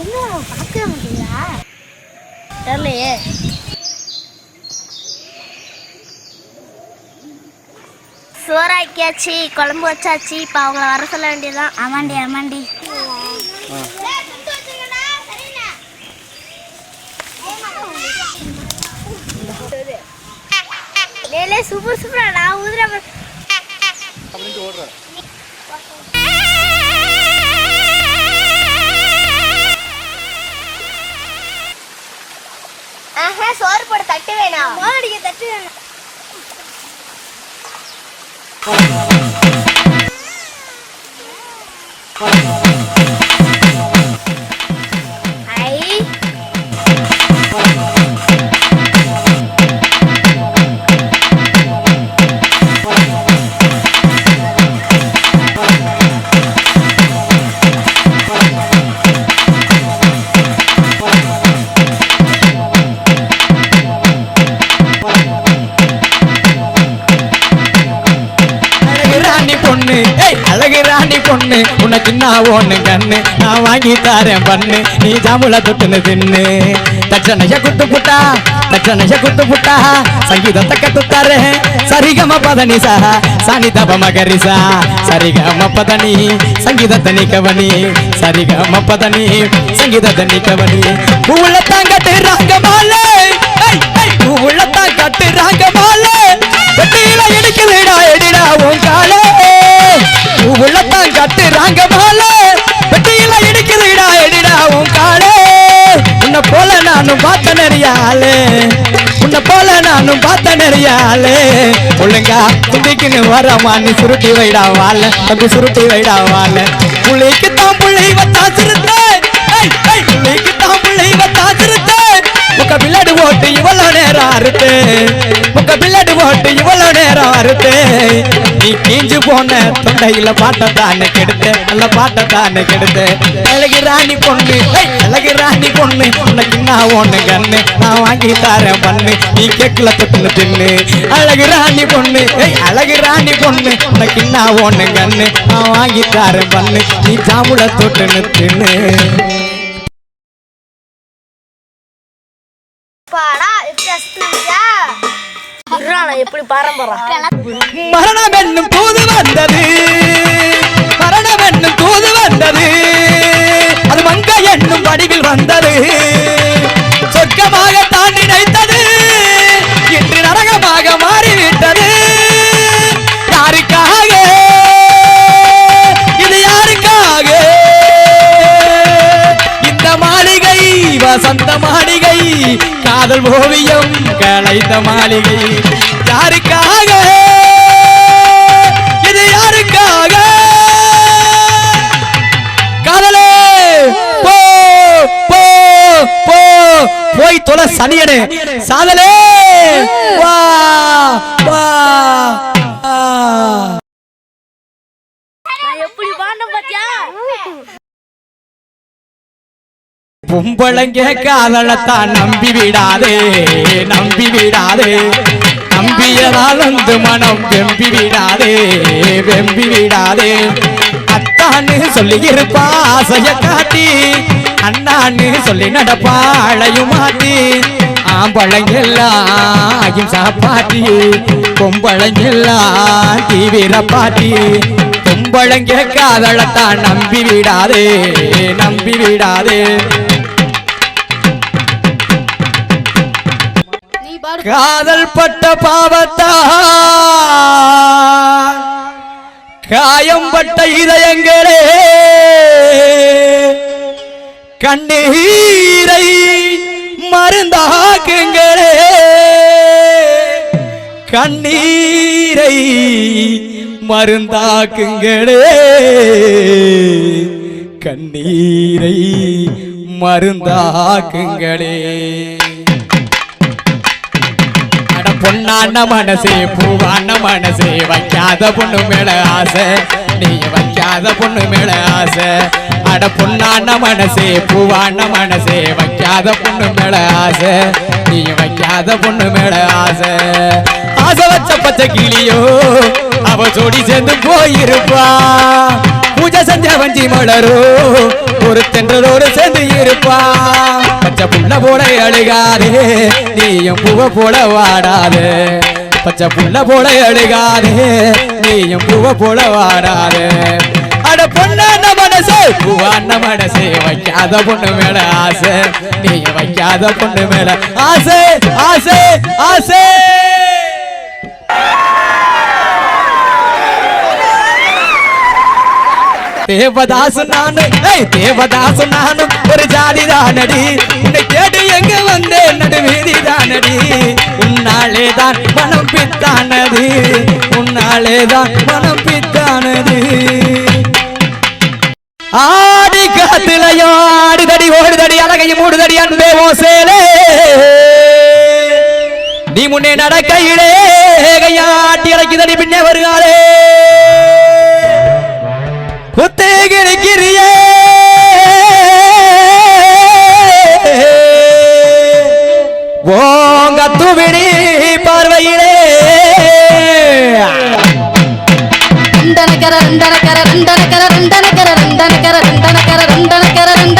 என்ன பார்க்கவே மாட்டீங்களா தெரியலையே. சோறாக்கியாச்சு குழம்பு வச்சாச்சு இப்போ அவங்கள வர சொல்ல வேண்டியதுதான். ஆமாண்டி ஆமாண்டி. லேலே சூப்பர் சூப்பரா நான் ஊதுற அப்படின்ட்டு ஓடுற சோறு போட தட்டு வேணாம் மோடிக்கு தட்டு வேணாம் பொண்ணு உனக்கு நான் ஒண்ணு கண்ணு. நான் வாங்கி தரேன் பண்ணு. நீ ஜாமுல தொட்டுன்னு தின்னு. தட்சணைய குத்து புட்டா தட்சணைய குத்து புட்டா. சங்கீதத்தை கத்து சரிகம பதனி சா சாணி மகரிசா சரிகம பதனி சங்கீதத்தை நிக்கவனி. சரிகம பதனி சங்கீதத்தை நிக்கவனி. நானும் பார்த்த நிறையாளே. உன்னை போல நானும் பார்த்த நிறையாளே. ஒழுங்கா துண்டிக்குன்னு வரமா நீ சுருட்டி வைடா வாழ தம்பி சுருட்டி வைடா வாழ புள்ளிக்கு தான் புள்ளி வத்தா சிறுத்தை. ஏய், புள்ளிக்கு நேரம் அறுத்து. உங்க பிள்ளடு போட்டு இவ்வளவு நேரம் அறுத்து. நீ கீஞ்சு போன தொண்டையில பாட்டத்தானே கெடுத்து. நல்ல பாட்டத்தானே கெடுத்து. அழகு ராணி பொண்ணு ஏய், அழகு ராணி பொண்ணு உனக்கு நான் ஒண்ணு கண்ணு. நான் வாங்கி தரேன் பண்ணு நீ கேக்குல தொட்டுன்னு தின்னு. அழகு ராணி பொண்ணு அழகு ராணி பொண்ணு உனக்கு நான் ஒண்ணு கண்ணு. நான் வாங்கி தரேன் பண்ணு நீ ஜாமுல தொட்டுன்னு தின்னு. பாடா எப்படி பாரம்பரம் மரணம் என்னும் தூது வந்தது. மரணம் என்னும் தூது வந்தது. அது மங்க என்னும் வடிவில் வந்தது. வசந்த மாளிகை காதல் ஓவியம் கலைத்த மாளிகை. யாருக்காக? இது யாருக்காக? காதலே! போ போ போ. போய் தொலை சனியனே. சாதலே! வா வா. பொம்பளைங்க காதலத்தான் நம்பி விடாதே நம்பி விடாதே. நம்பியதால் வந்து மனம் வெம்பி விடாதே வெம்பி விடாதே. அத்தான்னு சொல்லி இருப்பா ஆசைய காட்டி. அண்ணான்னு சொல்லி நடப்பாழையும் மாட்டி. ஆம்பளைங்கெல்லாம் அகிம்சா பாட்டி பொம்பளைங்கெல்லாம் தீவிர பாட்டி. பொம்பளைங்க காதலத்தான் நம்பி விடாதே நம்பி விடாதே. காதல் பட்ட பாவத்தா காயம் பட்ட இதயங்களே. கண்ணீரை மருந்தாக்குங்களே. கண்ணீரை மருந்தாக்குங்களே. கண்ணீரை மருந்தாக்குங்களே. பொண்ணான மனசே பூவான மனசே வைக்காத பொண்ணு மேல ஆசை. நீ வைக்காத பொண்ணு மேல ஆசை. அட பொண்ணான மனசே பூவான மனசே வைக்காத பொண்ணு மேல ஆசை. நீ வைக்காத பொண்ணு மேல ஆசை. ஆசை வச்ச பச்சை கிளியோ அவ ஜோடி சேர்ந்து போயிருப்பா. பூஜை செஞ்ச வஞ்சி மலரோ ஒரு தென்றலோடு சேர்ந்து இருப்பா. பச்சை புள்ள போல அழுகாதே நீயும் பூவ போல வாடாதே. பச்சை புள்ள போல அழுகாதே நீயும் பூவ போல வாடாதே. அட பொண்ணான மனசு. பூவான மனசு. வைக்காத பொண்ணு மேல ஆசை. நீ வைக்காத பொண்ணு மேல ஆசை. ஆசை. ஆசை. தேவதாசு நானு. தேவதாசு நானும் ஒரு ஜாதி தானடி. உன்னை கேட்டு எங்க வந்தேன்? நடுவீதி தானடி. உன்னாலே தான் மனம் பித்தானது. உன்னாலே தான் மனம் பித்தானது. ஆடி காத்துலயோ ஆடுதடி ஓடுதடி அழகையும் மூடுதடி அன்பே ஓசேலே நீ முன்னே நடக்கையிலே கையாட்டி அழைக்குதடி பின்னே வருகாலே. ரெண்டனக்கர ரெண்டனக்கர ரெண்டனக்கர ரெண்டனக்கர ரெண்டனக்கர ரெண்டனக்கர ரெண்டனக்கர ரெண்டனக்கர